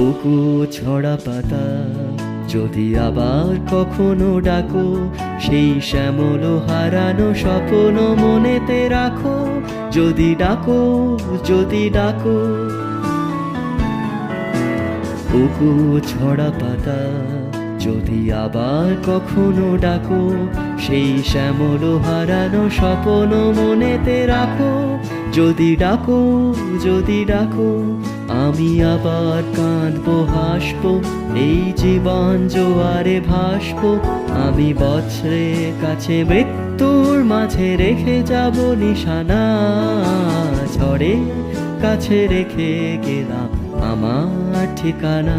ওকু ছড়া পাতা, যদি আবার কখনো ডাকো, সেই শ্যামল হারানো স্বপ্ন মনেতে রাখো। যদি ডাকো যদি ডাকো। ওকু ছড়া পাতা, যদি আবার কখনো ডাকো, সেই শ্যামল হারানো স্বপ্ন মনেতে রাখো। যদি ডাকো যদি ডাকো, আমি আবার কাঁদবো, হাসবো, এই জীবন জোয়ারে ভাসবো। আমি বছরের কাছে মৃত্যুর মাঝে রেখে যাব নিশানা, ঝড়ে কাছে রেখে গেলাম আমার ঠিকানা।